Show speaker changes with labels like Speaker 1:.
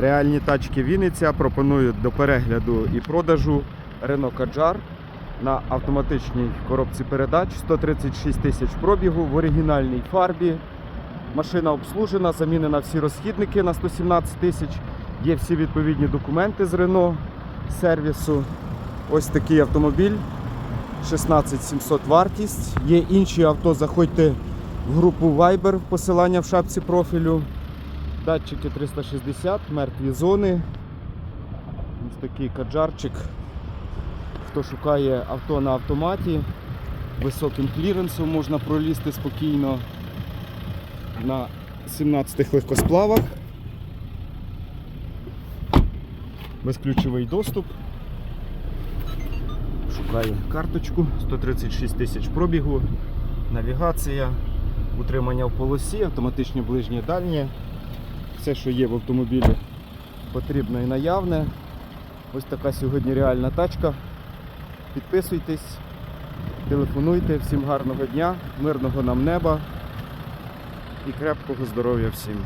Speaker 1: Реальні тачки Вінниця пропонують до перегляду і продажу Renault Kadjar на автоматичній коробці передач 136 тисяч пробігу в оригінальній фарбі. Машина обслужена, замінена всі розхідники на 117 тисяч. Є всі відповідні документи з Renault сервісу. Ось такий автомобіль. 16700 вартість. Є інші авто, заходьте в групу Viber, посилання в шапці профілю. Датчики 360, мертві зони. Ось такий каджарчик. Хто шукає авто на автоматі, високим кліренсом можна пролізти спокійно на 17 легкосплавах. Безключовий доступ. Шукаю карточку, 136 тисяч пробігу, навігація, утримання в полосі, автоматичні ближнє дальнє. Все, що є в автомобілі, потрібно і наявне. Ось така сьогодні реальна тачка. Підписуйтесь, телефонуйте, всім гарного дня, мирного нам неба і крепкого здоров'я всім.